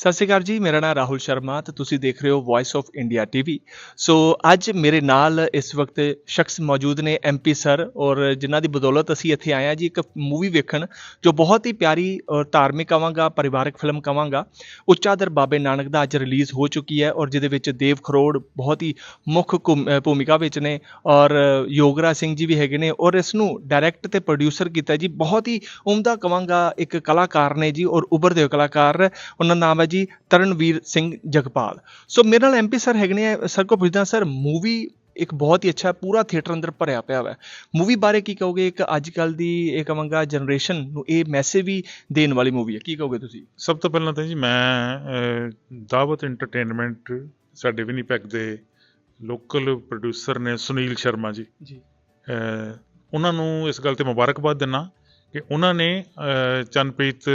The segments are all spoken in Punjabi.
ਸਤਿ ਸ਼੍ਰੀ ਅਕਾਲ ਜੀ, ਮੇਰਾ ਨਾਮ ਰਾਹੁਲ ਸ਼ਰਮਾ ਤੇ ਤੁਸੀਂ ਦੇਖ ਰਹੇ ਹੋ voice of India TV so ਅੱਜ ਮੇਰੇ ਨਾਲ ਇਸ ਵਕਤ ਸ਼ਖਸ ਮੌਜੂਦ ਨੇ ਐਮਪੀ ਸਰ ਔਰ ਜਿਨ੍ਹਾਂ ਦੀ ਬਦੌਲਤ ਅਸੀਂ ਇੱਥੇ ਆਏ ਹਾਂ ਜੀ, ਇੱਕ ਮੂਵੀ ਵੇਖਣ ਜੋ ਬਹੁਤ ਹੀ ਪਿਆਰੀ ਔਰ ਧਾਰਮਿਕ ਕਵਾਂਗਾ ਪਰਿਵਾਰਕ ਫਿਲਮ ਕਵਾਂਗਾ ਉੱਚਾ ਦਰ ਬਾਬੇ ਨਾਨਕ ਦਾ ਅੱਜ ਰਿਲੀਜ਼ ਹੋ ਚੁੱਕੀ ਹੈ ਔਰ ਜਿਹਦੇ ਵਿੱਚ ਦੇਵ ਖਰੋੜ ਬਹੁਤ ਹੀ ਮੁੱਖ ਘੁਮ- ਭੂਮਿਕਾ ਵਿੱਚ ਨੇ ਔਰ ਯੋਗਰਾ ਸਿੰਘ ਜੀ ਵੀ ਹੈਗੇ ਨੇ ਔਰ ਇਸ ਨੂੰ ਡਾਇਰੈਕਟ ਤੇ ਪ੍ਰੋਡਿਊਸਰ ਕੀਤਾ ਜੀ। ਬਹੁਤ ਹੀ ਉਮਦਾ ਕਵਾਂਗਾ ਇੱਕ ਕਲਾਕਾਰ ਨੇ ਜੀ ਔਰ ਉਭਰਦੇ ਹੋਏ ਕਲਾਕਾਰ, ਉਹਨਾਂ ਦਾ ਨਾਮ ਹੈ ਜੀ ਤਰਨਵੀਰ ਸਿੰਘ ਜਗਪਾਲ। ਸੋ ਮੇਰੇ ਨਾਲ ਐਮਪੀ ਸਰ ਹੈਗੇ ਨੇ ਸਰ ਕੋ ਪੁੱਛਦਾ ਸਰ ਮੂਵੀ ਇੱਕ ਬਹੁਤ ਹੀ ਅੱਛਾ ਪੂਰਾ ਥੀਏਟਰ ਅੰਦਰ ਭਰਿਆ ਪਿਆ ਹੈ ਮੂਵੀ ਬਾਰੇ ਕੀ ਕਹੋਗੇ? ਇੱਕ ਅੱਜ ਕੱਲ ਦੀ ਇਹ ਕਵਾਂਗਾ ਜਨਰੇਸ਼ਨ ਨੂੰ ਇਹ ਮੈਸੇਜ ਵੀ ਦੇਣ ਵਾਲੀ ਮੂਵੀ ਹੈ। ਕੀ ਕਹੋਗੇ ਤੁਸੀਂ? ਸਭ ਤੋਂ ਪਹਿਲਾਂ ਤਾਂ ਜੀ ਮੈਂ ਦਾਵਤ ਐਂਟਰਟੇਨਮੈਂਟ ਸਾਡੇ ਵਿਨੀਪੈਗ ਦੇ ਲੋਕਲ ਪ੍ਰੋਡਿਊਸਰ ਨੇ ਸੁਨੀਲ ਸ਼ਰਮਾ ਜੀ। ਜੀ। ਉਹਨਾਂ ਨੂੰ ਇਸ ਗੱਲ ਤੇ ਮੁਬਾਰਕਬਾਦ ਦਿੰਨਾ ਕਿ ਉਹਨਾਂ ਨੇ ਚੰਨਪ੍ਰੀਤ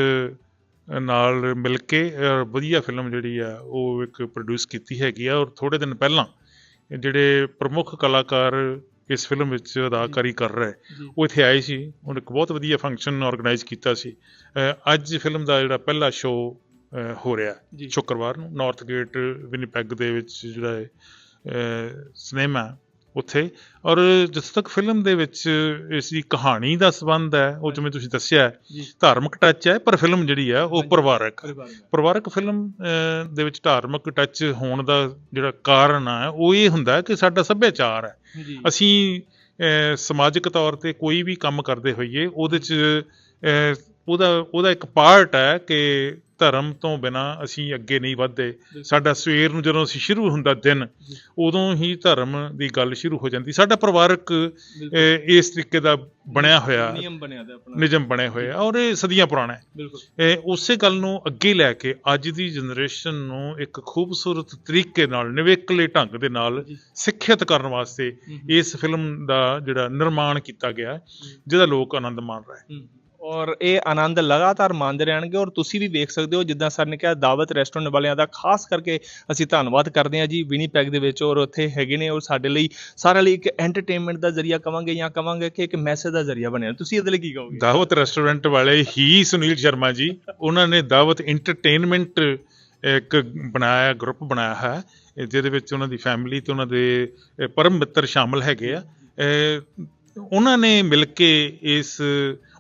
ਨਾਲ ਮਿਲ ਕੇ ਵਧੀਆ ਫਿਲਮ ਜਿਹੜੀ ਆ ਉਹ ਇੱਕ ਪ੍ਰੋਡਿਊਸ ਕੀਤੀ ਹੈਗੀ ਆ। ਔਰ ਥੋੜੇ ਦਿਨ ਪਹਿਲਾਂ ਜਿਹੜੇ ਪ੍ਰਮੁੱਖ ਕਲਾਕਾਰ ਇਸ ਫਿਲਮ ਵਿੱਚ ਅਦਾਕਾਰੀ ਕਰ ਰਹੇ ਉਹ ਇੱਥੇ ਆਏ ਸੀ। ਉਹਨੇ ਇੱਕ ਬਹੁਤ ਵਧੀਆ ਫੰਕਸ਼ਨ ਆਰਗੇਨਾਈਜ਼ ਕੀਤਾ ਸੀ। ਅੱਜ ਫਿਲਮ ਦਾ ਜਿਹੜਾ ਪਹਿਲਾ ਸ਼ੋਅ ਹੋ ਰਿਹਾ। ਸ਼ੁੱਕਰਵਾਰ ਨੂੰ ਨਾਰਥ ਗੇਟ ਵਿਨੀਪੈਗ ਦੇ ਵਿੱਚ ਜਿਹੜਾ ਹੈ ਸਿਨੇਮਾ ਉੱਥੇ। ਔਰ ਜਿੱਥੇ ਤੱਕ ਫਿਲਮ ਦੇ ਵਿੱਚ ਇਸ ਦੀ ਕਹਾਣੀ ਦਾ ਸੰਬੰਧ ਹੈ ਉਹ ਜਿਵੇਂ ਤੁਸੀਂ ਦੱਸਿਆ ਧਾਰਮਿਕ ਟੱਚ ਹੈ ਪਰ ਫਿਲਮ ਜਿਹੜੀ ਹੈ ਉਹ। ਪਰਿਵਾਰਕ ਪਰਿਵਾਰਕ ਫਿਲਮ ਦੇ ਵਿੱਚ ਧਾਰਮਿਕ ਟੱਚ ਹੋਣ ਦਾ ਜਿਹੜਾ ਕਾਰਨ ਹੈ ਉਹ ਇਹ ਹੁੰਦਾ ਕਿ ਸਾਡਾ ਸੱਭਿਆਚਾਰ ਹੈ। ਅਸੀਂ ਸਮਾਜਿਕ ਤੌਰ ਤੇ ਕੋਈ ਵੀ ਕੰਮ ਕਰਦੇ ਹੋਈਏ ਉਹਦੇ 'ਚ ਉਹਦਾ ਉਹਦਾ ਇੱਕ ਪਾਰਟ ਹੈ ਕਿ ਧਰਮ ਤੋਂ ਬਿਨਾ ਅਸੀਂ ਅੱਗੇ ਨਹੀਂ ਵਧਦੇ। ਸਾਡਾ ਸਵੇਰ ਨੂੰ ਜਦੋਂ ਅਸੀਂ ਸ਼ੁਰੂ ਹੁੰਦਾ ਦਿਨ। ਉਦੋਂ ਹੀ ਧਰਮ ਦੀ ਗੱਲ ਸ਼ੁਰੂ ਹੋ ਜਾਂਦੀ। ਸਾਡਾ ਪਰਿਵਾਰਕ ਇਸ ਤਰੀਕੇ ਦਾ ਬਣਿਆ ਹੋਇਆ। ਨਿਯਮ ਬਣਿਆ ਦਾ ਆਪਣਾ। ਨਿਯਮ ਬਣੇ ਹੋਏ ਆ ਔਰ ਇਹ ਸਦੀਆਂ ਪੁਰਾਣਾ ਹੈ। ਇਹ ਉਸੇ ਗੱਲ ਨੂੰ ਅੱਗੇ ਲੈ ਕੇ ਅੱਜ ਦੀ ਜਨਰੇਸ਼ਨ ਨੂੰ ਇੱਕ ਖੂਬਸੂਰਤ ਤਰੀਕੇ ਨਾਲ ਨਿਵੇਕਲੇ ਢੰਗ ਦੇ ਨਾਲ। ਸਿੱਖਿਅਤ ਕਰਨ ਵਾਸਤੇ ਇਸ ਫਿਲਮ ਦਾ ਜਿਹੜਾ ਨਿਰਮਾਣ ਕੀਤਾ ਗਿਆ ਜਿਹਦਾ ਲੋਕ ਆਨੰਦ ਮਾਣ ਰਹੇ। ਔਰ ਇਹ ਆਨੰਦ ਲਗਾਤਾਰ ਮਾਣਦੇ ਰਹਿਣਗੇ ਔਰ ਤੁਸੀਂ ਵੀ ਵੇਖ ਸਕਦੇ ਹੋ ਜਿੱਦਾਂ ਸਰ ਨੇ ਕਿਹਾ ਦਾਵਤ ਰੈਸਟੋਰੈਂਟ ਵਾਲਿਆਂ ਦਾ ਖਾਸ ਕਰਕੇ ਅਸੀਂ ਧੰਨਵਾਦ ਕਰਦੇ ਹਾਂ ਜੀ ਵਿਨੀਪੈਗ ਦੇ ਵਿੱਚ ਔਰ ਉੱਥੇ ਹੈਗੇ ਨੇ ਔਰ ਸਾਡੇ ਲਈ ਸਾਰਿਆਂ ਲਈ ਇੱਕ ਐਂਟਰਟੇਨਮੈਂਟ ਦਾ ਜ਼ਰੀਆ ਕਵਾਂਗੇ ਜਾਂ ਕਵਾਂਗੇ ਕਿ ਇੱਕ ਮੈਸੇਜ ਦਾ ਜ਼ਰੀਆ ਬਣਿਆ। ਤੁਸੀਂ ਇਹਦੇ ਲਈ ਕੀ ਕਹੋਗੇ? ਦਾਵਤ ਰੈਸਟੋਰੈਂਟ ਵਾਲੇ ਹੀ ਸੁਨੀਲ ਸ਼ਰਮਾ ਜੀ, ਉਹਨਾਂ ਨੇ ਦਾਵਤ ਐਂਟਰਟੇਨਮੈਂਟ ਇੱਕ ਬਣਾਇਆ ਗਰੁੱਪ ਬਣਾਇਆ ਹੈ ਜਿਹਦੇ ਵਿੱਚ ਉਹਨਾਂ ਦੀ ਫੈਮਿਲੀ ਤੇ ਉਹਨਾਂ ਦੇ ਪਰਮ ਮਿੱਤਰ ਸ਼ਾਮਲ ਹੈਗੇ ਆ। ਉਹਨਾਂ ਨੇ ਮਿਲ ਕੇ ਇਸ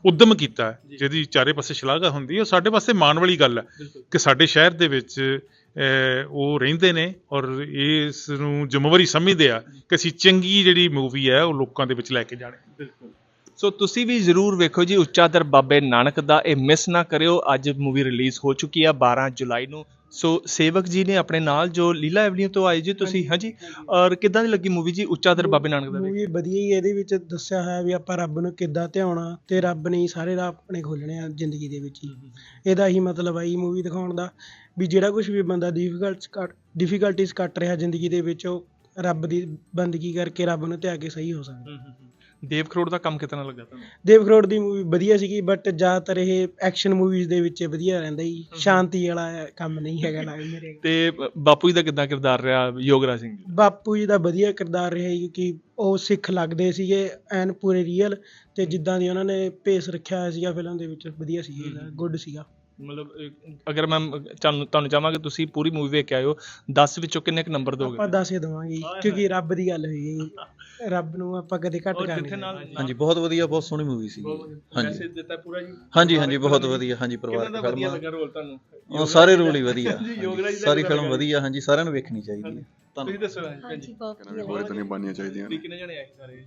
ਉਦਮ ਕੀਤਾ ਹੈ। ਜਿਹਦੀ ਚਾਰੇ ਪਾਸੇ ਸ਼ਲਾਘਾ ਹੁੰਦੀ ਹੈ ਉਹ ਸਾਡੇ ਵਾਸਤੇ ਮਾਣ ਵਾਲੀ ਗੱਲ ਹੈ ਬਿਲਕੁਲ। ਕਿ ਸਾਡੇ ਸ਼ਹਿਰ ਦੇ ਵਿੱਚ ਅਹ, ਉਹ ਰਹਿੰਦੇ ਨੇ ਔਰ ਇਸ ਨੂੰ ਜ਼ਿੰਮੇਵਾਰੀ ਸਮਝਦੇ ਆ ਕਿ ਅਸੀਂ ਚੰਗੀ ਜਿਹੜੀ ਮੂਵੀ ਹੈ ਉਹ ਲੋਕਾਂ ਦੇ ਵਿੱਚ ਲੈ ਕੇ ਜਾਣੀ। ਬਿਲਕੁਲ। ਸੋ ਤੁਸੀਂ ਵੀ ਜ਼ਰੂਰ ਵੇਖੋ ਜੀ ਉੱਚਾ ਦਰ ਬਾਬੇ ਨਾਨਕ ਦਾ ਇਹ ਮਿਸ ਨਾ ਕਰਿਓ। ਅੱਜ ਮੂਵੀ ਰਿਲੀਜ਼ ਹੋ ਚੁੱਕੀ ਆ 12 ਜੁਲਾਈ ਨੂੰ। ਸੋ ਸੇਵਕ ਜੀ ਨੇ ਆਪਣੇ ਨਾਲ ਜੋ ਲੀਲਾ ਐਵਨਿਊ ਤੋਂ ਆਏ ਜੀ ਤੁਸੀਂ ਹਾਂਜੀ। ਔਰ ਕਿੱਦਾਂ ਦੀ ਲੱਗੀ ਮੂਵੀ ਜੀ? ਉੱਚਾ ਦਰ ਬਾਬੇ ਨਾਨਕ ਦਾ ਮੂਵੀ ਵਧੀਆ ਹੀ ਹੈ, ਇਹਦੇ ਵਿੱਚ ਦੱਸਿਆ ਹੋਇਆ ਵੀ ਆਪਾਂ ਰੱਬ ਨੂੰ ਕਿੱਦਾਂ ਧਿਆਉਣਾ ਤੇ ਰੱਬ ਨੇ ਹੀ ਸਾਰੇ ਰਾਹ ਆਪਣੇ ਖੋਲਣੇ ਆ ਜ਼ਿੰਦਗੀ ਦੇ ਵਿੱਚ ਹੀ। ਇਹਦਾ ਹੀ ਮਤਲਬ ਇਹ ਮੂਵੀ ਦਿਖਾਉਣ ਦਾ ਵੀ ਜਿਹੜਾ ਕੁਝ ਵੀ ਬੰਦਾ ਡਿਫਿਕਲਟ ਡਿਫਿਕਲਟੀਜ਼ ਕੱਟ ਰਿਹਾ ਜ਼ਿੰਦਗੀ ਦੇ ਵਿੱਚ ਉਹ ਰੱਬ ਦੀ ਬੰਦਗੀ ਕਰਕੇ ਰੱਬ ਨੂੰ ਧਿਆ ਕੇ ਸਹੀ ਹੋ ਸਕਦਾ। ਦੇਵ ਕਰੋੜ ਦਾ ਕੰਮ ਕਿਤਨਾ ਲੱਗਾ ਤੁਹਾਨੂੰ ਦੇਵ ਕਰੋੜ ਦੀ ਮੂਵੀ ਵਧੀਆ ਸੀਗੀ ਬਟ ਜ਼ਿਆਦਾਤਰ ਇਹ ਐਕਸ਼ਨ ਮੂਵੀਜ਼ ਦੇ ਵਿੱਚ ਵਧੀਆ ਰਹਿੰਦਾ ਹੀ ਹਮ। ਸ਼ਾਂਤੀ ਵਾਲਾ ਕੰਮ ਨਹੀਂ ਹੈਗਾ ਲੱਗ ਮੇਰੇ ਤੇ ਬਾਪੂ ਜੀ ਦਾ ਕਿੱਦਾਂ ਕਿਰਦਾਰ ਰਿਹਾ ਯੋਗਰਾਜ ਸਿੰਘ ਜੀ? ਬਾਪੂ ਜੀ ਦਾ ਵਧੀਆ ਕਿਰਦਾਰ ਰਿਹਾ ਜੀ ਕਿਉਂਕਿ ਉਹ ਸਿੱਖ ਲੱਗਦੇ ਸੀਗੇ ਐਨ ਪੂਰੇ ਰੀਅਲ ਤੇ ਜਿੱਦਾਂ ਦੀ ਉਹਨਾਂ ਨੇ ਭੇਸ ਰੱਖਿਆ ਹੋਇਆ ਸੀਗਾ ਫਿਲਮ ਦੇ ਵਿੱਚ ਵਧੀਆ ਸੀ ਹਮ। ਗੁੱਡ ਸੀਗਾ ਮਤਲਬ ਅਗਰ ਮੈਂ ਤੁਹਾਨੂੰ ਚਾਹਾਂਗਾ ਤੁਸੀਂ ਪੂਰੀ ਮੂਵੀ ਵੇਖ ਕੇ ਆਇਓ 10 ਵਿੱਚੋਂ ਕਿੰਨੇ ਕੁ ਨੰਬਰ ਦੋਗੇ ਆਪਾਂ ਦੱਸ ਹੀ ਦੇਵਾਂਗੇ ਜੀ, ਕਿਉਂਕਿ ਰੱਬ ਦੀ ਗੱਲ ਹੋਈ ਹੈ ਜੀ। ਰੱਬ ਨੂੰ ਆਪਾਂ ਕਦੇ ਘੱਟ ਔਰ ਜਿੱਥੇ ਨਾਲ। ਹਾਂਜੀ ਬਹੁਤ ਵਧੀਆ ਬਹੁਤ ਸੋਹਣੀ ਮੂਵੀ ਸੀ ਹਾਂਜੀ। ਮੈਸੇਜ ਦਿੱਤਾ ਪੂਰਾ ਜੀ। ਹਾਂਜੀ ਹਾਂਜੀ ਬਹੁਤ ਵਧੀਆ। ਹਾਂਜੀ ਕਿੰਨਾ ਦਾ ਪਰਿਵਾਰਕ ਵਧੀਆ ਫਿਲਮ। ਲੱਗਾ ਰੋਲ ਤੁਹਾਨੂੰ? ਉਹ ਸਾਰੇ ਰੋਲ ਹੀ ਵਧੀਆ। ਜੀ, ਯੋਗਰਾਜ ਹਾਂਜੀ, ਦਾ ਸਾਰੀ ਫਿਲਮ ਲੱਗਾ? ਵਧੀਆ ਹਾਂਜੀ ਸਾਰਿਆਂ ਨੂੰ ਵੇਖਣੀ ਚਾਹੀਦੀ ਹੈ। ਤੁਸੀਂ ਦੱਸੋ ਹਾਂਜੀ ਬਹੁਤ ਵਧੀਆ ਹੋਰ। ਇਤਨੇ ਚਾਹੀਦੀਆਂ ਨੇ। ਕਿੰਨੇ ਜਣੇ ਆਏ ਸਾਰੇ?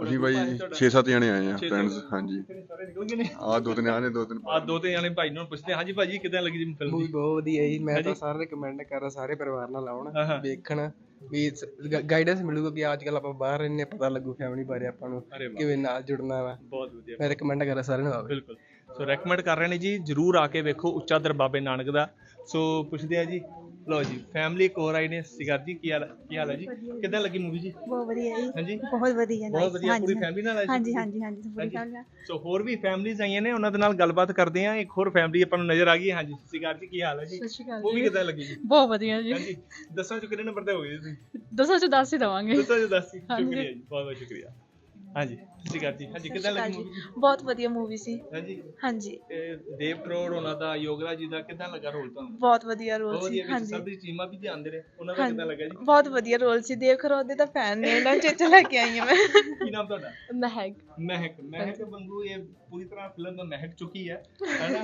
ਅਸੀਂ ਬਾਈ 6-7 ਜਣੇ ਆਏ ਆ ਛੇ ਫਰੈਂਡਸ ਸੱਤ। ਹਾਂਜੀ। ਸਾਰੇ ਨਿਕਲ ਗਏ ਨੇ? ਆ ਦੋ ਤਿੰਨ ਆਨੇ ਦੋ ਤਿੰਨ। ਆ ਦੋ ਤੇ ਜਾਣੇ ਭਾਈ ਨੂੰ ਪੁੱਛਦੇ ਹਾਂ, ਹਾਂਜੀ ਭਾਜੀ ਕਿਦਾਂ ਲੱਗੀ ਜੀ ਫਿਲਮ ਮੂਵੀ ਜੀ ਬਹੁਤ ਵਧੀਆ ਜੀ। ਮੈਂ ਹਾਂਜੀ। ਤਾਂ ਸਾਰੇ ਰਿਕਮੈਂਡ ਕਰਾਂ ਸਾਰੇ ਪਰਿਵਾਰ ਨਾਲ ਹਾਂ, ਹਾਂ। ਆਉਣ ਵੇਖਣ। ਵੀ ਗਾਈਡੈਂਸ ਮਿਲੂਗਾ ਕਿ ਅੱਜ ਕੱਲ ਆਪਾਂ ਬਾਹਰ ਰਹਿੰਦੇ ਹਾਂ, ਪਤਾ ਲੱਗੂ ਫੈਮਿਲੀ ਬਾਰੇ ਆਪਾਂ ਨੂੰ ਕਿਵੇਂ ਨਾਲ ਜੁੜਨਾ ਵਾ। ਬਹੁਤ ਵਧੀਆ। ਮੈਂ ਰਿਕਮੈਂਡ ਕਰਾਂ ਸਾਰਿਆਂ ਨੂੰ ਬਿਲਕੁਲ। ਸੋ ਰეკਮੈਂਡ ਕਰ ਰਹੇ ਨੇ ਜੀ ਜਰੂਰ ਆ ਕੇ ਵੇਖੋ ਉੱਚਾ ਦਰ ਬਾਬੇ ਨਾਨਕ ਦਾ। ਸੋ ਪੁੱਛਦੇ ਆ ਜੀ ਲਓ ਜੀ ਫੈਮਿਲੀ ਇੱਕ ਹੋਰ ਆਈ ਨੇ ਸਿਗਰ ਜੀ ਕੀ ਹਾਲ ਕੀ ਹਾਲ ਹੈ ਜੀ? ਕਿੱਦਾਂ ਲੱਗੀ ਮੂਵੀ ਜੀ? ਬਹੁਤ ਵਧੀਆ ਜੀ। ਹਾਂਜੀ? ਬਹੁਤ ਵਧੀਆ ਬਹੁਤ ਵਧੀਆ ਪੂਰੀ ਫੈਮਿਲੀ ਨਾਲ ਆਈ ਹਾਂਜੀ? ਹਾਂਜੀ ਹਾਂਜੀ ਪੂਰੀ family ਨਾਲ। ਸੋ ਹੋਰ ਵੀ ਫੈਮਲੀਜ਼ ਆਈਆਂ ਨੇ ਉਹਨਾਂ ਦੇ ਨਾਲ ਗੱਲਬਾਤ ਕਰਦੇ ਆ ਇੱਕ ਹੋਰ ਫੈਮਿਲੀ ਆਪਾਂ ਨੂੰ ਨਜ਼ਰ ਆ ਗਈ ਹੈ। ਹਾਂਜੀ ਸਿਗਰ ਜੀ ਕੀ ਹਾਲ ਹੈ ਜੀ? ਸਤਿ ਸ਼੍ਰੀ ਅਕਾਲ ਮੂਵੀ ਜੀ। ਕਿੱਦਾਂ ਲੱਗੀ ਜੀ? ਬਹੁਤ ਵਧੀਆ ਜੀ। ਹਾਂਜੀ ਦੱਸੋ ਚ ਕਿੰਨੇ ਨੰਬਰ ਤੇ ਹੋ ਗਏ ਤੁਸੀਂ? ਦੱਸੋ ਚ ਦੱਸ ਹੀ ਦਵਾਂਗੇ। ਦੱਸੋ ਜੀ ਦੱਸ ਹਾਂਜੀ। ਸ਼ੁਕਰੀਆ ਜੀ ਬਹੁਤ ਬਹੁਤ ਸ਼ੁਕਰੀਆ। ਹਾਂਜੀ ਸਤਿ ਸ਼੍ਰੀ ਅਕਾਲ ਜੀ। ਹਾਂਜੀ ਕਿੱਦਾਂ ਲੱਗੀ ਮੂਵੀ ਬਹੁਤ ਵਧੀਆ ਮੂਵੀ ਸੀ। ਹਾਂਜੀ। ਹਾਂਜੀ। ਤੇ ਦੇਵ ਕਰੋੜ ਉਹਨਾਂ ਦਾ ਯੋਗਰਾ ਜੀ ਦਾ ਕਿੱਦਾਂ ਲੱਗਾ ਰੋਲ ਤੁਹਾਨੂੰ? ਬਹੁਤ ਵਧੀਆ ਰੋਲ ਬਹੁਤ ਸੀ ਵਧੀਆ ਵਿੱਚ ਹਾਂਜੀ। ਸਰਬਜੀਤ ਚੀਮਾ ਵੀ ਧਿਆਨ ਦੇ ਰਹੇ ਉਹਨਾਂ ਦਾ ਹਾਂਜੀ। ਕਿੱਦਾਂ ਲੱਗਾ ਜੀ? ਬਹੁਤ ਵਧੀਆ ਰੋਲ ਸੀ। ਦੇਵ ਖਰੋਦ ਦੇ ਤਾਂ ਫੈਨ ਨੇ ਇਹਨਾਂ ਚੇਚਾ ਲੈ ਕੇ ਆਈ ਹਾਂ ਮੈਂ। ਕੀ ਨਾਮ ਤੁਹਾਡਾ? ਮਹਿਕ। ਮਹਿਕ ਮਹਿਕ ਵਾਂਗੂ ਇਹ ਪੂਰੀ ਤਰ੍ਹਾਂ ਫਿਲਮ ਮਹਿਕ ਚੁੱਕੀ ਹੈ ਹੈਨਾ?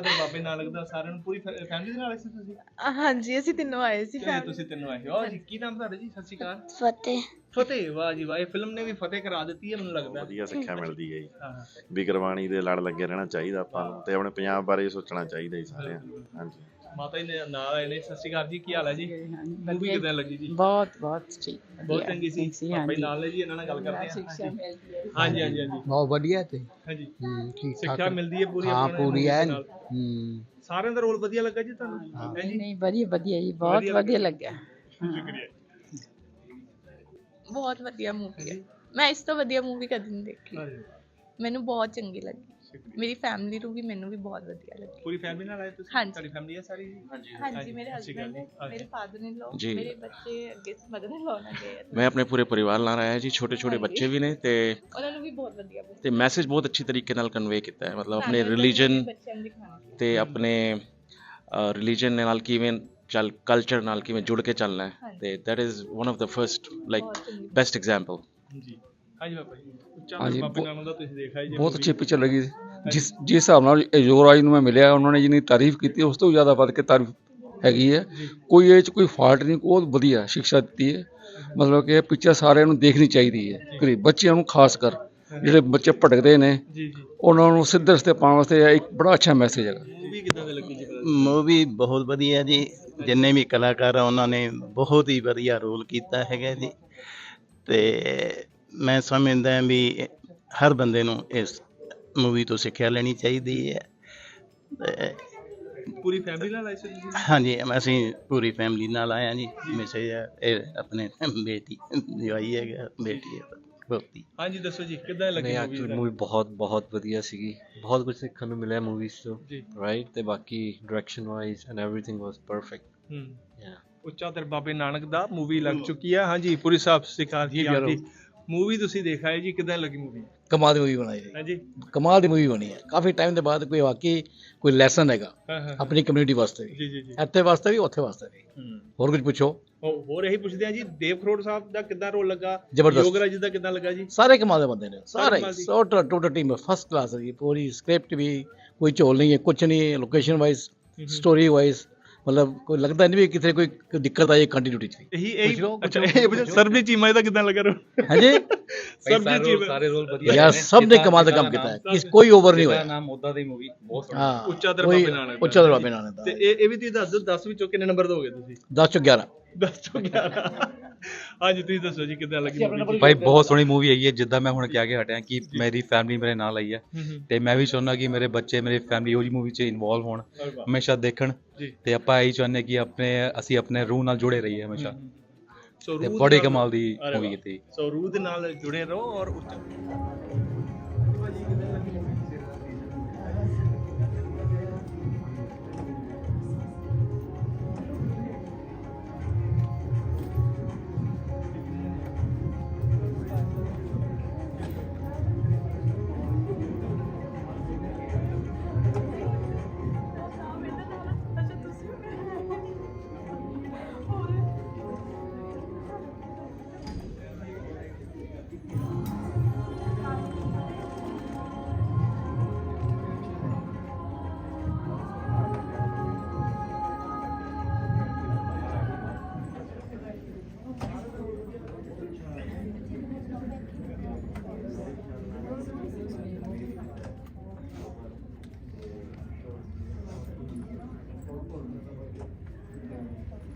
ਦੇ ਬਾਬੇ ਨਾਨਕ ਦਾ ਸਾਰਿਆਂ ਨੂੰ ਪੂਰੀ ਫੈਮਿਲੀ ਦੇ ਨਾਲ ਆਏ ਸੀ ਤੁਸੀਂ? ਹਾਂਜੀ ਅਸੀਂ ਤਿੰਨੋਂ ਆਏ ਸੀ ਤੇ ਫੈਮਿਲੀ ਤੁਸੀਂ ਤਿੰਨੋਂ ਆਏ ਹੋ ਜੀ ਕੀ ਨਾਮ ਤੁਹਾਡਾ ਜੀ? ਸਤਿ ਸ਼੍ਰੀ ਅਕਾਲ। ਫਤਿਹ। ਫਤਿਹ ਵਾਹ ਜੀ ਵਾਹ। ਇਹ ਫਿਲਮ ਨੇ ਵੀ ਫਤਿਹ ਕਰਾ ਦਿੱਤੀ ਹੈ ਮੈਨੂੰ ਲੱਗਦਾ। ਵਧੀਆ ਸਿੱਖਿਆ ਮਿਲਦੀ ਹੈ ਜੀ। ਹਾਂ ਹਾਂ। ਵੀ ਗੁਰਬਾਣੀ ਦੇ ਲੜ ਲੱਗੇ ਰਹਿਣਾ ਚਾਹੀਦਾ ਆਪਾਂ ਨੂੰ ਤੇ ਆਪਣੇ ਪੰਜਾਬ ਬਾਰੇ ਸੋਚਣਾ ਚਾਹੀਦਾ ਜੀ ਸਾਰਿਆਂ ਨੂੰ। ਹਾਂਜੀ। ਮਾਤਾ ਜੀ ਨੇ ਨਾਲ ਆਏ ਨੇ। ਸਤਿ ਸ਼੍ਰੀ ਅਕਾਲ ਜੀ ਕੀ ਹਾਲ ਹੈ ਜੀ? ਮੂਵੀ ਕਿਦਾਂ ਲੱਗੀ ਜੀ? ਬਹੁਤ ਬਹੁਤ ਠੀਕ। ਬਹੁਤ ਚੰਗੀ ਸੀ। ਜੀ ਨਾਲ ਨੇ ਜੀ ਇਹਨਾਂ ਨਾਲ ਗੱਲ ਕਰਦੇ ਹਾਂ। ਹਾਂਜੀ। ਹਾਂਜੀ ਹਾਂਜੀ ਬਹੁਤ ਵਧੀਆ ਤੇ। ਹਾਂਜੀ। ਹੂੰ, ਠੀਕ ਸਿੱਖਿਆ ਮਿਲਦੀ ਹੈ ਪੂਰੀ ਹਾਂ ਆਪਣੇ ਪੂਰੀ ਹੈ। ਹੂੰ। ਸਾਰਿਆਂ ਦਾ ਰੋਲ ਵਧੀਆ ਲੱਗਾ ਜੀ ਤੁਹਾਨੂੰ? ਹੈ। ਜੀ? ਨਹੀਂ ਵਧੀਆ ਵਧੀਆ ਜੀ। ਬਹੁਤ ਵਧੀਆ ਲੱਗਿਆ। ਸ਼ੁਕਰੀਆ। ਬਹੁਤ ਵਧੀਆ ਮੂਵੀ ਹੈ। ਮੈਂ ਇਸ ਤੋਂ ਵਧੀਆ ਮੂਵੀ ਕਦੇ ਨਹੀਂ ਦੇਖੀ। ਮੈਨੂੰ ਬਹੁਤ ਚੰਗੀ ਲੱਗੀ। ਮੇਰੀ ਫੈਮਿਲੀ ਨੂੰ ਵੀ ਮੈਨੂੰ ਵੀ ਬਹੁਤ ਵਧੀਆ ਲੱਗੀ ਪੂਰੀ ਫੈਮਿਲੀ ਨਾਲ ਆਏ ਤੁਸੀਂ ਹਾਂਜੀ। ਤੁਹਾਡੀ ਫੈਮਿਲੀ ਹੈ ਸਾਰੀ ਜੀ ਹਾਂਜੀ ਹਾਂਜੀ ਮੇਰੇ ਸਤਿ ਸ਼੍ਰੀ ਅਕਾਲ ਹਸਬੰਡ ਜੀ। ਮੇਰੇ ਫਾਦਰ ਨੇ ਲੋ ਜੀ। ਮੇਰੇ ਬੱਚੇ ਅੱਗੇ ਮਦਰ ਨੇ ਲੋ ਨਾ ਗਏ ਆ। ਮੈਂ ਆਪਣੇ ਪੂਰੇ ਪਰਿਵਾਰ ਨਾਲ ਆਇਆ ਜੀ ਛੋਟੇ ਛੋਟੇ ਹਾਂਜੀ। ਬੱਚੇ ਵੀ ਨੇ ਤੇ ਉਹਨਾਂ ਨੂੰ ਵੀ ਬਹੁਤ ਵਧੀਆ ਬੋਲਿਆ ਤੇ ਮੈਸੇਜ ਬਹੁਤ ਅੱਛੀ ਤਰੀਕੇ ਨਾਲ ਕਨਵੇ ਕੀਤਾ ਹੈ ਮਤਲਬ ਆਪਣੇ ਰਿਲੀਜਨ ਬੱਚਿਆਂ ਨੂੰ ਦਿਖਾਉਣਾ ਸੀ। ਤੇ ਆਪਣੇ ਰਿਲੀਜਨ ਨਾਲ ਕਿਵੇਂ ਚੱਲ ਕਲਚਰ ਨਾਲ ਕਿਵੇਂ ਜੁੜ ਕੇ ਚੱਲਣਾ ਹੈ ਹਾਂਜੀ। ਤੇ that is one of the first like ਬਹੁਤ ਚੰਗੀ best example ਜੀ ਹਾਂਜੀ ਬਾਬਾ ਜੀ। ਉੱਚਾ ਹਾਂਜੀ, ਬਾਬੇ ਬਹੁਤ- ਦਾ ਤੁਸੀਂ ਦੇਖਿਆ ਜੀ ਬਹੁਤ। ਅੱਛੀ ਪਿਕਚਰ ਲੱਗੀ ਜਿਸ ਜਿਸ ਹਿਸਾਬ ਨਾਲ ਯੋਗਰਾਜ ਨੂੰ ਮੈਂ ਮਿਲਿਆ ਉਹਨਾਂ ਨੇ ਜਿੰਨੀ ਤਾਰੀਫ ਕੀਤੀ ਉਸ ਤੋਂ ਜ਼ਿਆਦਾ ਵੱਧ ਕੇ ਤਾਰੀਫ ਹੈਗੀ ਹੈ। ਕੋਈ ਇਹ ਚ ਕੋਈ ਫਾਲਟ ਨਹੀਂ ਬਹੁਤ ਵਧੀਆ ਸਿੱਖਿਆ ਦਿੱਤੀ ਹੈ। ਮਤਲਬ ਕਿ ਇਹ ਪਿਕਚਰ ਸਾਰਿਆਂ ਨੂੰ ਦੇਖਣੀ ਚਾਹੀਦੀ ਹੈ ਗਰੀਬ ਬੱਚਿਆਂ ਨੂੰ ਖਾਸ ਕਰ ਜਿਹੜੇ ਬੱਚੇ ਭਟਕਦੇ ਨੇ ਜੀ ਜੀ। ਉਹਨਾਂ ਨੂੰ ਸਿੱਧੇ ਰਸਤੇ ਪਾਉਣ ਵਾਸਤੇ ਇਹ ਇੱਕ ਬੜਾ ਅੱਛਾ ਮੈਸੇਜ ਹੈਗਾ। ਮੂਵੀ ਕਿਦਾਂ ਦੀ ਲੱਗੀ ਜੀ? ਮੂਵੀ ਬਹੁਤ ਵਧੀਆ ਜੀ। ਜਿੰਨੇ ਵੀ ਕਲਾਕਾਰ ਆ ਉਹਨਾਂ ਨੇ ਬਹੁਤ ਹੀ ਵਧੀਆ ਰੋਲ ਕੀਤਾ ਹੈਗਾ ਜੀ। ਤੇ ਮੈਂ ਸਮਝਦਾ ਵੀ ਹਰ ਬੰਦੇ ਨੂੰ ਇਸ ਮੂਵੀ ਤੋਂ ਸਿੱਖਿਆ ਲੈਣੀ ਚਾਹੀਦੀ ਹੈ। ਪੂਰੀ ਫੈਮਿਲੀ ਨਾਲ ਆਏ ਸੀ ਤੁਸੀਂ? ਹਾਂਜੀ ਅਸੀਂ ਪੂਰੀ ਫੈਮਿਲੀ ਨਾਲ ਆਏ ਹਾਂ ਜੀ। ਮੈਸੇਜ ਇਹ ਆਪਣੇ ਬੇਟੀ ਜਵਾਈ ਹੈਗਾ ਬੇਟੀ ਹੈ ਪੋਤੀ ਹਾਂਜੀ ਦੱਸੋ ਜੀ ਕਿਦਾਂ ਲੱਗੀ ਨਹੀਂ ਮੂਵੀ ਐਕਚੁਅਲੀ ਮੂਵੀ ਬਹੁਤ ਬਹੁਤ ਵਧੀਆ ਸੀਗੀ। ਬਹੁਤ ਕੁਝ ਸਿੱਖਣ ਨੂੰ ਮਿਲਿਆ ਮੂਵੀਜ਼ ਤੋਂ ਰਾਈਟ ਤੇ ਬਾਕੀ direction wise and everything was perfect ਹੂੰ। ਯਾ ਉੱਚਾ ਦਰ ਬਾਬੇ ਨਾਨਕ ਦਾ ਮੂਵੀ ਲੱਗ ਚੁੱਕੀ ਹੈ ਹਾਂਜੀ ਪੂਰੀ ਸਾਹਿਬ ਸਿਕਾਰ ਜੀ ਆਪਦੀ ਮੂਵੀ ਤੁਸੀਂ ਦੇਖਿਆ ਹੈ ਜੀ? ਕਿਦਾਂ ਲੱਗੀ ਮੂਵੀ ਕਮਾਲ ਦੀ ਮੂਵੀ ਬਣਾਈ ਹੈ ਹਾਂਜੀ। ਕਮਾਲ ਦੀ ਮੂਵੀ ਬਣੀ ਹੈ। ਕਾਫੀ ਟਾਈਮ ਦੇ ਬਾਅਦ ਕੋਈ ਵਾਕਈ ਕੋਈ ਲੈਸਨ ਹੈਗਾ ਆਪਣੀ ਕਮਿਊਨਿਟੀ ਵਾਸਤੇ ਵੀ। ਜੀ ਜੀ ਜੀ। ਇੱਥੇ ਵਾਸਤੇ ਵੀ ਉੱਥੇ ਵਾਸਤੇ ਵੀ। ਹੋਰ ਕੁਝ ਪੁੱਛੋ? ਹੋਰ ਇਹੀ ਪੁੱਛਦੇ ਆ ਜੀ ਦੇਵ ਖਰੋੜ ਸਾਹਿਬ ਦਾ ਕਿੱਦਾਂ ਰੋਲ ਲੱਗਾ। ਯੋਗਰਾਜ ਦਾ ਕਿੱਦਾਂ ਲੱਗਾ ਜੀ? ਸਾਰੇ ਕਮਾਲ ਦੇ ਬੰਦੇ ਨੇ। ਸਾਰੇ। Total total team first class ਹੈ ਜੀ ਪੂਰੀ ਸਕ੍ਰਿਪਟ ਵੀ ਕੋਈ ਝੋਲ ਨਹੀਂ ਹੈ ਕੁਝ ਨਹੀਂ ਲੋਕੇਸ਼ਨ ਵਾਈਜ਼ ਸਟੋਰੀ ਵਾਈਜ਼ ਮਤਲਬ ਕੋਈ ਲੱਗਦਾ ਨਹੀਂ ਵੀ ਕਿਤੇ ਕੋਈ ਦਿੱਕਤ ਆਈ ਕੰਟੀਨਿਊਟੀ ਚ ਇਹੀ ਇਹੀ ਅੱਛਾ ਇਹ ਸਰਬਜੀਤ ਚੀਮਾ ਦਾ ਕਿੱਦਾਂ ਲੱਗਾ ਰੋਲ? ਹਾਂਜੀ? ਸਰਬਜੀਤ ਚੀਮਾ ਰੋਲ ਯਾਰ ਸਭ ਨੇ ਕਮਾਲ ਦਾ ਕੰਮ ਕੀਤਾ ਹੈ। ਕਿਸ ਕੋਈ ਓਵਰ ਨਹੀਂ ਹੋਇਆ। ਨਾਮ ਉਹਦਾ ਦੀ ਮੂਵੀ ਬਹੁਤ ਹਾਂ ਉੱਚਾ ਦਰ ਕੋਈ- ਬਾਬੇ ਨਾਨਕ ਦਾ। ਉੱਚਾ ਦਰ ਬਾਬੇ ਨਾਨਕ ਤੇ ਇਹ ਇਹ ਵੀ ਤੁਸੀਂ ਦੱਸ ਦਿਓ 10 ਵਿੱਚੋਂ ਕਿੰਨੇ ਨੰਬਰ ਦੋਗੇ ਤੁਸੀਂ? 10 ਚੋਂ 11 10 ਚੋਂ 11 ਹਾਂਜੀ ਤੁਸੀਂ ਦੱਸੋ ਜੀ ਕਿੱਦਾਂ ਲੱਗੀ movie? ਭਾਈ ਬਹੁਤ ਸੋਹਣੀ ਮੂਵੀ ਹੈਗੀ ਹੈ ਜਿੱਦਾਂ ਮੈਂ ਹੁਣ ਕਹਿ ਕੇ ਹਟਿਆ ਕਿ ਮੇਰੀ ਫੈਮਿਲੀ ਮੇਰੇ ਨਾਲ ਆਈ ਹੈ। ਤੇ ਮੈਂ ਵੀ ਚਾਹੁੰਦਾ ਕਿ ਮੇਰੇ ਬੱਚੇ ਮੇਰੀ ਫੈਮਿਲੀ ਉਹ ਜੀ ਮੂਵੀ 'ਚ ਇਨਵੋਲਵ ਹੋਣ। ਹਮੇਸ਼ਾ ਦੇਖਣ। ਜੀ। ਤੇ ਆਪਾਂ ਇਹੀ ਚਾਹੁੰਦੇ ਕਿ ਆਪਣੇ ਅਸੀਂ ਆਪਣੇ ਰੂਹ ਨਾਲ ਜੁੜੇ ਰਹੀਏ ਹਮੇਸ਼ਾ। ਸੋ ਤੇ ਰੂਹ ਬੜੀ ਕਮਾਲ ਦੀ ਵਾਹ। ਕੀਤੀ। ਸੋ ਰੂਹ ਦੇ ਨਾਲ ਜੁੜੇ ਰਹੋ ਔਰ ਉੱਚਾ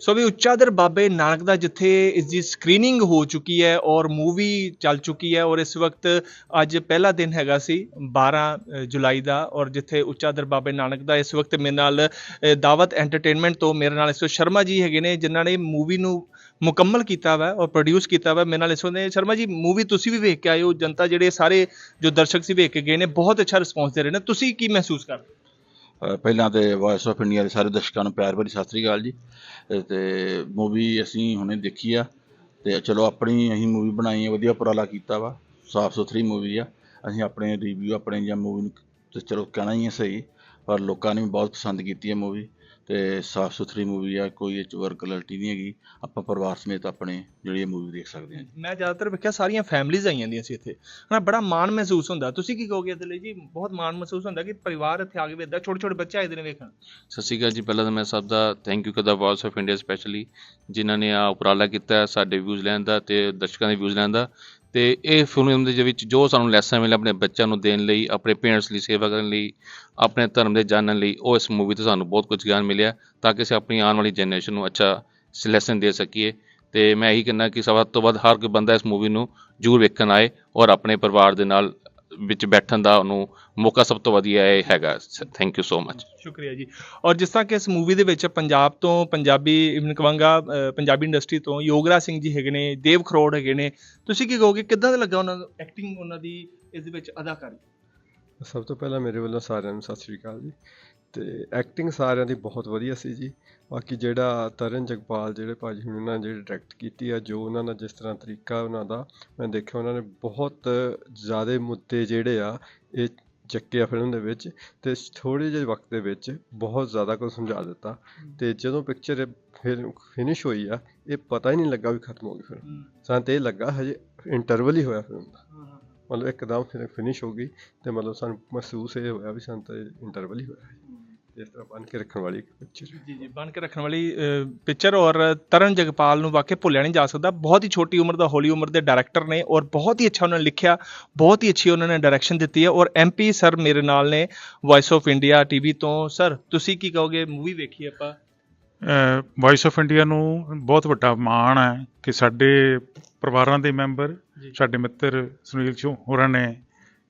ਸੋ ਵੀ ਉੱਚਾਦਰ ਬਾਬੇ ਨਾਨਕ ਦਾ ਜਿੱਥੇ ਇਸ ਦੀ ਸਕਰੀਨਿੰਗ ਹੋ ਚੁੱਕੀ ਹੈ ਔਰ ਮੂਵੀ ਚੱਲ ਚੁੱਕੀ ਹੈ ਔਰ ਇਸ ਵਕਤ ਅੱਜ ਪਹਿਲਾ ਦਿਨ ਹੈਗਾ ਸੀ 12 ਜੁਲਾਈ ਦਾ ਔਰ ਜਿੱਥੇ ਉੱਚਾਦਰ ਬਾਬੇ ਨਾਨਕ ਦਾ ਇਸ ਵਕਤ ਮੇਰੇ ਨਾਲ ਅ, ਦਾਵਤ ਐਂਟਰਟੇਨਮੈਂਟ ਤੋਂ ਮੇਰੇ ਨਾਲ ਇਸ ਵਕਤ ਸ਼ਰਮਾ ਜੀ ਹੈਗੇ ਨੇ ਜਿਨ੍ਹਾਂ ਨੇ ਮੂਵੀ ਨੂੰ ਮੁਕੰਮਲ ਕੀਤਾ ਵਾ ਔਰ ਪ੍ਰੋਡਿਊਸ ਕੀਤਾ ਵਾ। ਮੇਰੇ ਨਾਲ ਇਸ ਵੇਲੇ ਸ਼ਰਮਾ ਜੀ ਮੂਵੀ ਤੁਸੀਂ ਵੀ ਵੇਖ ਕੇ ਆਏ ਹੋ ਜਨਤਾ ਜਿਹੜੇ ਸਾਰੇ ਜੋ ਦਰਸ਼ਕ ਸੀ ਵੇਖ ਕੇ ਗਏ ਨੇ ਬਹੁਤ ਅੱਛਾ ਰਿਸਪੌਂਸ ਦੇ ਰਹੇ ਨੇ। ਤੁਸੀਂ ਕੀ ਮਹਿਸੂਸ ਕਰਦੇ? ਪਹਿਲਾਂ ਤੇ ਵਾਇਸ ਆਫ ਇੰਡੀਆ ਦੇ ਸਾਰੇ ਦਰਸ਼ਕਾਂ ਨੂੰ ਪਿਆਰ ਭਰੀ ਸਤਿ ਸ੍ਰੀ ਅਕਾਲ ਜੀ। ਅ, ਤੇ ਮੂਵੀ ਅਸੀਂ ਹੁਣੇ ਦੇਖੀ ਆ। ਤੇ ਚਲੋ ਆਪਣੀ ਅਸੀਂ ਮੂਵੀ ਬਣਾਈ ਹੈ ਵਧੀਆ ਉਪਰਾਲਾ ਕੀਤਾ ਵਾ। ਸਾਫ਼ ਸੁਥਰੀ ਮੂਵੀ ਆ। ਅਸੀਂ ਆਪਣੇ ਰਿਵਿਊ ਆਪਣੇ ਜਾਂ ਮੂਵੀ ਨੂੰ ਤੇ ਚਲੋ ਕਹਿਣਾ ਹੀ ਹੈ ਸਹੀ ਪਰ ਲੋਕਾਂ ਨੇ ਵੀ ਬਹੁਤ ਪਸੰਦ ਕੀਤੀ ਹੈ ਮੂਵੀ ਤੇ ਸਾਫ਼ ਸੁਥਰੀ ਮੂਵੀ ਆ ਕੋਈ ਇਹ 'ਚ ਵਰਕਲਟੀ ਨਹੀਂ ਹੈਗੀ। ਆਪਾਂ ਪਰਿਵਾਰ ਸਮੇਤ ਆਪਣੇ ਜਿਹੜੀ ਇਹ ਮੂਵੀ ਦੇਖ ਸਕਦੇ ਹਾਂ ਮੈਂ ਜ਼ਿਆਦਾਤਰ ਵੇਖਿਆ ਸਾਰੀਆਂ ਫੈਮਲੀਆਂ ਆਈਆਂ ਦੀਆਂ ਸੀ ਇੱਥੇ। ਹਨਾ ਬੜਾ ਮਾਣ ਮਹਿਸੂਸ ਹੁੰਦਾ। ਤੁਸੀਂ ਕੀ ਕਹੋਗੇ ਇਹਦੇ ਲਈ ਜੀ? ਬਹੁਤ ਮਾਣ ਮਹਿਸੂਸ ਹੁੰਦਾ ਕਿ ਪਰਿਵਾਰ ਇੱਥੇ ਆ ਕੇ ਵੇਖਦਾ ਛੋਟੇ ਛੋਟੇ ਬੱਚੇ ਆਏ ਦੇ ਨੇ ਵੇਖਣ। ਸਤਿ ਸ਼੍ਰੀ ਅਕਾਲ ਜੀ। ਪਹਿਲਾਂ ਤਾਂ ਮੈਂ ਸਭ ਦਾ ਥੈਂਕ ਯੂ ਕਰਦਾ ਵਾਇਸ ਆਫ ਇੰਡੀਆ ਸਪੈਸ਼ਲੀ ਜਿਨ੍ਹਾਂ ਨੇ ਆ ਉਪਰਾਲਾ ਕੀਤਾ ਸਾਡੇ ਵਿਊਜ਼ ਲੈਣ ਦਾ ਤੇ ਦਰਸ਼ਕਾਂ ਦੇ ਵਿਊਜ਼ ਲੈਣ ਦਾ। ਤੇ ਇਹ ਫਿਲਮ ਦੇ ਵਿੱਚ ਜੋ ਸਾਨੂੰ ਲੈਸਨ ਮਿਲਿਆ ਆਪਣੇ ਬੱਚਿਆਂ ਨੂੰ ਦੇਣ ਲਈ, ਆਪਣੇ ਪੇਰੈਂਟਸ ਲਈ ਸੇਵਾ ਕਰਨ ਲਈ, ਆਪਣੇ ਧਰਮ ਦੇ ਜਾਣਨ ਲਈ, ਉਹ ਇਸ ਮੂਵੀ ਤੋਂ ਸਾਨੂੰ ਬਹੁਤ ਕੁਝ ਗਿਆਨ ਮਿਲਿਆ ਤਾਂ ਕਿ ਅਸੀਂ ਆਪਣੀ ਆਉਣ ਵਾਲੀ ਜਨਰੇਸ਼ਨ ਨੂੰ ਅੱਛਾ ਲੈਸਨ ਦੇ ਸਕੀਏ। ਤੇ ਮੈਂ ਇਹੀ ਕਹਿੰਦਾ ਕਿ ਸਭ ਤੋਂ ਵੱਧ ਹਰ ਕੋਈ ਬੰਦਾ ਇਸ ਮੂਵੀ ਨੂੰ ਜ਼ਰੂਰ ਵੇਖਣ ਆਏ ਔਰ ਆਪਣੇ ਪਰਿਵਾਰ ਦੇ ਨਾਲ ਵਿੱਚ ਬੈਠਣ ਦਾ ਉਹਨੂੰ ਮੌਕਾ ਸਭ ਤੋਂ ਵਧੀਆ ਇਹ ਹੈਗਾ। ਥੈਂਕ ਯੂ ਸੋ ਮਚ ਸ਼ੁਕਰੀਆ ਜੀ। ਔਰ ਜਿਸ ਤਰ੍ਹਾਂ ਕਿ ਇਸ ਮੂਵੀ ਦੇ ਵਿੱਚ ਪੰਜਾਬ ਤੋਂ ਪੰਜਾਬੀ ਇਵਨ ਕਵਾਂਗਾ ਪੰਜਾਬੀ ਇੰਡਸਟਰੀ ਤੋਂ ਯੋਗਰਾਜ ਸਿੰਘ ਜੀ ਹੈਗੇ ਨੇ ਦੇਵ ਖਰੋੜ ਹੈਗੇ ਨੇ। ਤੁਸੀਂ ਕੀ ਕਹੋਗੇ ਕਿੱਦਾਂ ਦਾ ਲੱਗਾ ਉਹਨਾਂ ਨੂੰ ਐਕਟਿੰਗ ਉਹਨਾਂ ਦੀ ਇਸ ਦੇ ਵਿੱਚ ਅਦਾਕਾਰੀ? ਸਭ ਤੋਂ ਪਹਿਲਾਂ ਮੇਰੇ ਵੱਲੋਂ ਸਾਰਿਆਂ ਨੂੰ ਸਤਿ ਸ਼੍ਰੀ ਅਕਾਲ ਜੀ। ਤੇ ਐਕਟਿੰਗ ਸਾਰਿਆਂ ਦੀ ਬਹੁਤ ਵਧੀਆ ਸੀ ਜੀ। ਬਾਕੀ ਜਿਹੜਾ ਤਰਨ ਜਗਪਾਲ ਜਿਹੜੇ ਭਾਜੀ ਹੁਣ ਉਹਨਾਂ ਨੇ ਜਿਹੜੀ ਡਾਇਰੈਕਟ ਕੀਤੀ ਆ ਜੋ ਉਹਨਾਂ ਦਾ ਜਿਸ ਤਰ੍ਹਾਂ ਤਰੀਕਾ ਉਹਨਾਂ ਦਾ ਮੈਂ ਦੇਖਿਆ ਉਹਨਾਂ ਨੇ ਬਹੁਤ ਜ਼ਿਆਦਾ ਮੁੱਦੇ ਜਿਹੜੇ ਆ ਇਹ ਚੱਕੇ ਆ ਫਿਲਮ ਦੇ ਵਿੱਚ ਤੇ ਥੋੜੇ ਜਿਹੇ ਵਕਤ ਦੇ ਵਿੱਚ ਬਹੁਤ ਜ਼ਿਆਦਾ ਕੁਝ ਸਮਝਾ ਦਿੱਤਾ। ਤੇ ਜਦੋਂ ਪਿਕਚਰ ਫਿਰ ਫਿਨਿਸ਼ ਹੋਈ ਆ ਇਹ ਪਤਾ ਹੀ ਨਹੀਂ ਲੱਗਾ ਵੀ ਖਤਮ ਹੋ ਗਈ ਫਿਲਮ ਸਾਨੂੰ ਤੇ ਇਹ ਲੱਗਾ ਹਜੇ ਇੰਟਰਵਲ ਹੀ ਹੋਇਆ ਫਿਲਮ ਦਾ। ਮਤਲਬ ਇੱਕਦਮ ਫਿਰ ਫਿਨਿਸ਼ ਹੋ ਗਈ ਤੇ ਮਤਲਬ ਸਾਨੂੰ ਮਹਿਸੂਸ ਇਹ ਹੋਇਆ ਵੀ ਸਾਨੂੰ ਤਾਂ ਇੰਟਰਵਲ ਹੀ ਹੋਇਆ। ਇਸ ਤਰ੍ਹਾਂ ਬਣ ਕੇ ਰੱਖਣ ਵਾਲੀ ਪਿਕਚਰ ਜੀ ਜੀ ਬਣ ਕੇ ਰੱਖਣ ਵਾਲੀ ਪਿਕਚਰ ਔਰ ਤਰਨ ਜਗਪਾਲ ਨੂੰ ਵਾਕਿਆ ਭੁੱਲਿਆ ਨਹੀਂ ਜਾ ਸਕਦਾ। ਬਹੁਤ ਹੀ ਛੋਟੀ ਉਮਰ ਦਾ ਹੌਲੀ ਉਮਰ ਦੇ ਡਾਇਰੈਕਟਰ ਨੇ ਔਰ ਬਹੁਤ ਹੀ ਅੱਛਾ ਉਹਨਾਂ ਨੇ ਲਿਖਿਆ ਬਹੁਤ ਹੀ ਅੱਛੀ ਉਹਨਾਂ ਨੇ ਡਾਇਰੈਕਸ਼ਨ ਦਿੱਤੀ ਹੈ ਔਰ ਐਮਪੀ ਸਰ ਮੇਰੇ ਨਾਲ ਨੇ ਵਾਇਸ ਆਫ ਇੰਡੀਆ ਟੀਵੀ ਤੋਂ। ਸਰ ਤੁਸੀਂ ਕੀ ਕਹੋਗੇ? ਮੂਵੀ ਵੇਖੀ ਆਪਾਂ? ਵਾਇਸ ਆਫ ਇੰਡੀਆ ਨੂੰ ਬਹੁਤ ਵੱਡਾ ਮਾਣ ਹੈ ਕਿ ਸਾਡੇ ਪਰਿਵਾਰਾਂ ਦੇ ਮੈਂਬਰ ਸਾਡੇ ਮਿੱਤਰ ਸੁਨੀਲ ਚੋ ਹੋਰਾਂ ਨੇ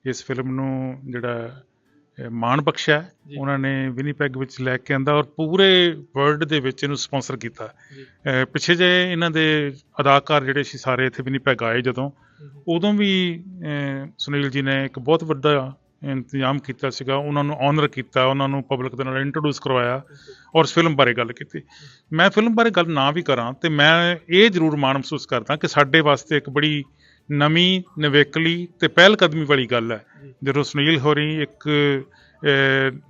ਇਸ ਫਿਲਮ ਨੂੰ ਜਿਹੜਾ ਮਾਣ ਬਖਸ਼ਿਆ। ਉਹਨਾਂ ਨੇ ਵਿਨੀਪੈਗ ਵਿੱਚ ਲੈ ਕੇ ਆਂਦਾ ਔਰ ਪੂਰੇ ਵਰਲਡ ਦੇ ਵਿੱਚ ਇਹਨੂੰ ਸਪਾਂਸਰ ਕੀਤਾ। ਪਿੱਛੇ ਜੇ ਇਹਨਾਂ ਦੇ ਅਦਾਕਾਰ ਜਿਹੜੇ ਸੀ ਸਾਰੇ ਇੱਥੇ ਵਿਨੀਪੈਗ ਆਏ ਜਦੋਂ ਉਦੋਂ ਵੀ ਸੁਨੀਲ ਜੀ ਨੇ ਇੱਕ ਬਹੁਤ ਵੱਡਾ ਇੰਤਜ਼ਾਮ ਕੀਤਾ ਸੀਗਾ। ਉਹਨਾਂ ਨੂੰ ਆਨਰ ਕੀਤਾ ਉਹਨਾਂ ਨੂੰ ਪਬਲਿਕ ਦੇ ਨਾਲ ਇੰਟਰੋਡਿਊਸ ਕਰਵਾਇਆ ਔਰ ਫਿਲਮ ਬਾਰੇ ਗੱਲ ਕੀਤੀ। ਮੈਂ ਫਿਲਮ ਬਾਰੇ ਗੱਲ ਨਾ ਵੀ ਕਰਾਂ ਤੇ ਮੈਂ ਇਹ ਜ਼ਰੂਰ ਮਾਣ ਮਹਿਸੂਸ ਕਰਦਾ ਕਿ ਸਾਡੇ ਵਾਸਤੇ ਇੱਕ ਬੜੀ ਨਵੀਂ ਨਵੇਕਲੀ ਤੇ ਪਹਿਲ ਕਦਮੀ ਵਾਲੀ ਗੱਲ ਹੈ। ਜਦੋਂ ਸੁਨੀਲ ਹੋਰੀ ਇੱਕ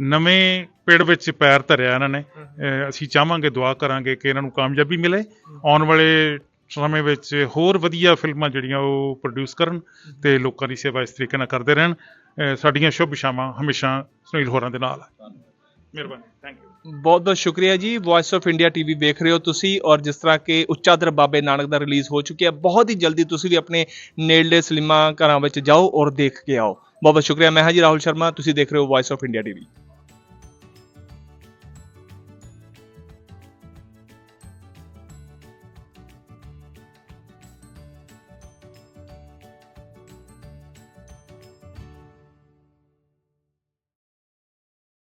ਨਵੇਂ ਪਿੜ ਵਿੱਚ ਪੈਰ ਧਰਿਆ ਇਹਨਾਂ ਨੇ ਅਸੀਂ ਚਾਹਾਂਗੇ ਦੁਆ ਕਰਾਂਗੇ ਕਿ ਇਹਨਾਂ ਨੂੰ ਕਾਮਯਾਬੀ ਮਿਲੇ। ਆਉਣ ਵਾਲੇ ਸਮੇਂ ਵਿੱਚ ਹੋਰ ਵਧੀਆ ਫਿਲਮਾਂ ਜਿਹੜੀਆਂ ਉਹ ਪ੍ਰੋਡਿਊਸ ਕਰਨ ਤੇ ਲੋਕਾਂ ਦੀ ਸੇਵਾ ਇਸ ਤਰੀਕੇ ਨਾਲ ਕਰਦੇ ਰਹਿਣ। ਸਾਡੀਆਂ ਸ਼ੁਭ ਇਛਾਵਾਂ ਹਮੇਸ਼ਾ ਸੁਨੀਲ ਹੋਰਾਂ ਦੇ ਨਾਲ। ਹੈ ਮਿਹਰਬਾਨੀ ਥੈਂਕ ਯੂ ਬਹੁਤ ਬਹੁਤ ਸ਼ੁਕਰੀਆ ਜੀ। ਵਾਇਸ ਆਫ ਇੰਡੀਆ ਟੀਵੀ ਵੇਖ ਰਹੇ ਹੋ ਤੁਸੀਂ ਔਰ ਜਿਸ ਤਰ੍ਹਾਂ ਕਿ ਉੱਚਾਦਰ ਬਾਬੇ ਨਾਨਕ ਦਾ ਰਿਲੀਜ਼ ਹੋ ਚੁੱਕਿਆ ਬਹੁਤ ਹੀ ਜਲਦੀ ਤੁਸੀਂ ਵੀ ਆਪਣੇ ਨੇੜਲੇ ਸਿਨੇਮਾ ਘਰਾਂ ਵਿੱਚ ਜਾਓ ਔਰ ਦੇਖ ਕੇ ਆਓ। ਬਹੁਤ ਬਹੁਤ ਸ਼ੁਕਰੀਆ। ਮੈਂ ਹਾਂ ਜੀ ਰਾਹੁਲ ਸ਼ਰਮਾ, ਤੁਸੀਂ ਦੇਖ ਰਹੇ ਹੋ ਵਾਇਸ ਆਫ ਇੰਡੀਆ ਟੀਵੀ